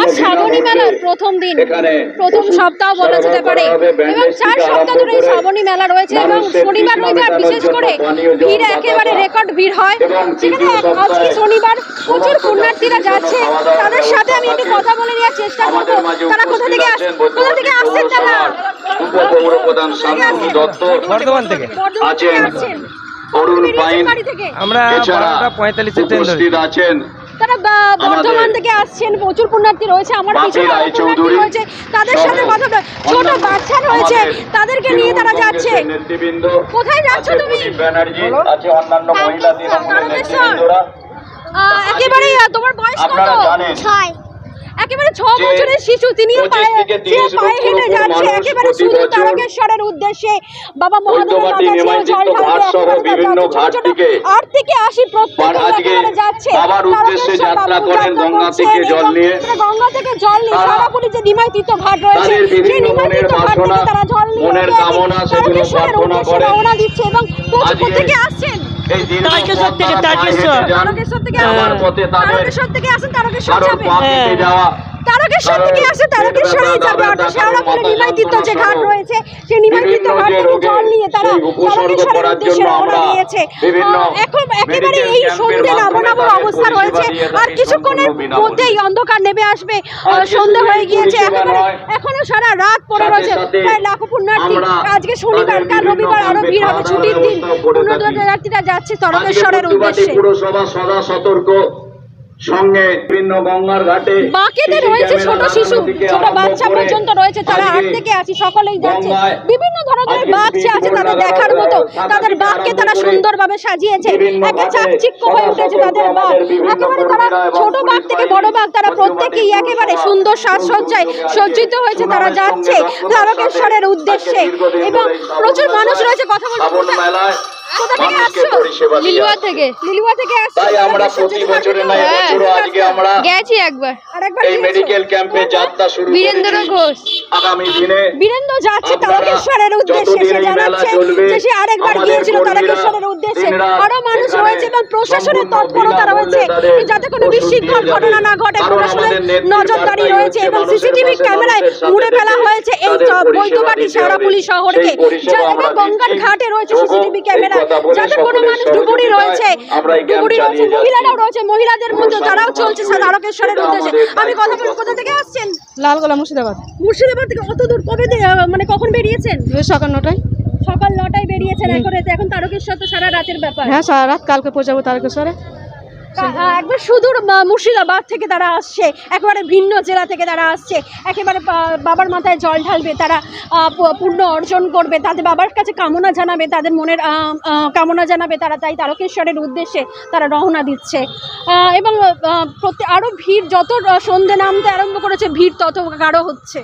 আজ শ্রাবণী মেলার প্রথম দিন। প্রথম সপ্তাহ বলা যেতে পারে। এবং চার সপ্তাহ ধরে এই শ্রাবণী মেলা রয়েছে এবং শনিবার রবিবার বিশেষ করে ভিড় একেবারে রেকর্ড ভিড় হয়। সেখানে আজকে শনিবার প্রচুর পুণ্যার্থীরা যাচ্ছে। জন্য খাওয়া দাওয়ার তাদের সাথে আমি একটু কথা বলে নেওয়ার চেষ্টা করব। তারা কোথা থেকে আসছেন কোথা থেকে আসছেন তারা? উপপৌরপ্রধান শান্তনু দত্ত। বর্ধমান থেকে। আছেন অরুণ পাইন। আমরা পঁয়তাল্লিশে উপস্থিত আছেন তারা বা- বর্ধমান থেকে আসছেন প্রচুর পুণ্যার্থী রয়েছে আমার পিছনে পুণ্যার্থী রয়েছে তাদের সাথে কথা বলে ছোট বাচ্চা রয়েছে তাদেরকে নিয়ে তারা যাচ্ছে। কোথায় যাচ্ছ তুমি? একেবারেই ব্যানার্জি আছে অন্যান্য মহিলা তৃণমূলের তারকেশ্বর। নেতৃবৃন্দরা। আহ, একেবারে আহ, তোমার বয়স কত? ছয়। একেবারে ছ বছরের শিশু তিনি পায়ে থেকে সে তিরিশ পায়ে হেঁটে যাচ্ছে একেবারে শুধু তারকেশ্বরের উদ্দেশ্যে বাবা আট থেকে আশি প্রত্যেকে যাচ্ছে। উদ্দেশ্যে যাত্রা করেন গঙ্গা থেকে জল নিয়ে। তারা গঙ্গা থেকে জল নিয়ে সারাপুরি যে নিমাইতীর্থ ঘাট রয়েছে সেই মনের ঘাট থেকে তারা জল নিয়ে মনের কামনা সেগুলো প্রার্থনা এবং প্রচুর আজকে তারকেশ্বর থেকে, তারকেশ্বর। তারকেশ্বর থেকে যাওয়ার আসেন পথে তাদের তারকেশ্বর থেকে আসেন তারকেশ্বর যাবে। হ্যাঁ। তারকেশ্বর থেকে আসে যাবে। নিমাইতীর্থ যে ঘাট রয়েছে সেই নিমাইতীর্থ ঘাট যে থেকে জল নিয়ে তারা তারকেশ্বরের করার উদ্দেশ্যে রওনা দিয়েছে। এখন একেবারে এই সন্ধ্যে মাধ্যমে নামনামর দিয়ে আর কিছুক্ষণের মধ্যেই অন্ধকার নেমে আসবে সন্ধ্যে হয়ে গিয়েছে একেবারে এখনও সারা রাত পড়ে রয়েছে। প্রায় লাখো পুণ্যার্থী আজকে শনিবার কাল রবিবার আরও ভিড় হবে ছুটির দিন। পুণ্যার্থীরা যাচ্ছে আজকে উদ্দেশ্যে। পুরসভা সদা সতর্ক। সঙ্গে বিভিন্ন গঙ্গার ঘাটে CC রয়েছে ছোট শিশু ছোট বাচ্চা পর্যন্ত রয়েছে তারা আট থেকে আসি সকলেই যাচ্ছে। বিভিন্ন ধরনের বাচ্চা আছে তাদের দেখার মতো তাদের বাঘকে তারা সুন্দরভাবে সাজিয়েছে। একে চাকচিক্য হয়ে উঠেছে তাদের বাঘ। একেবারে তারা ছোট বাঘ থেকে বড় বাঘ তারা প্রত্যেকেই একেবারে সুন্দর সাজসজ্জায় সজ্জিত হয়েছে তারা যাচ্ছে। তারকেশ্বরের উদ্দেশ্যে এবং প্রচুর মানুষ রয়েছে কথা বলতে শ্রাবণ মেলায় কোথা থেকে মানুষকে আসছো? পরিষেবা দিয়ে। লিলুয়া থেকে লিলুয়া থেকে তাই আমরা প্রতি বছরে না এবছরও আজকে আমরা গেছি একবার। এই মেডিকেল ক্যাম্পে যাত্রা শুরু বীরেন্দ্র ঘোষ। আগামী দিনে বীরেন্দ্র যাচ্ছে তারকেশ্বরের উদ্দেশ্যে সে জানাচ্ছে যে সে আরেকবার গিয়েছিল তারকেশ্বরের উদ্দেশ্যে। আরও মানুষ এখানে রয়েছে এবং প্রশাসনের তৎপরতা রয়েছে যাতে কোনো বিশৃঙ্খল ঘটনা না ঘটে প্রশাসনের নজরদারি রয়েছে এবং সিসিটিভি ক্যামেরায় মুড়ে ফেলা হয়েছে এই পরিষেবা বৈদ্যবাটি দিতে শহরকে এবং গঙ্গার ঘাটে রয়েছে সিসিটিভি ক্যামেরা। যাতে কোনো মানুষ ডুবুরি রয়েছে। ডুবুরি রয়েছে মহিলারাও রয়েছে মহিলাদের মধ্যে তারাও চলছে তারকেশ্বরের উদ্দেশ্যে। আমি কথা বলব কোথা থেকে আসছেন? লালগোলা মুর্শিদাবাদ। মুর্শিদাবাদ থেকে অত দূর কবে মানে কখন বেরিয়েছেন? সকাল নটায়। সকাল নটায় বেরিয়েছেন এখন এতে- এখন তারকেশ্বর তো সারা রাতের ব্যাপার। হ্যাঁ সারা রাত কালকে পৌঁছাবো তারকেশ্বরে। একবার সুদূর মুর্শিদাবাদ থেকে তারা আসছে একেবারে ভিন্ন জেলা থেকে তারা আসছে একেবারে বাবার মাথায় জল ঢালবে তারা পূর্ণ অর্জন করবে তাদের বাবার কাছে কামনা জানাবে তাদের মনের কামনা জানাবে তারা তাই তারকেশ্বরের উদ্দেশ্যে তারা রওনা দিচ্ছে। এবং আরও ভিড় যত সন্ধে নামতে আরম্ভ করেছে ভিড় তত গাঢ় হচ্ছে।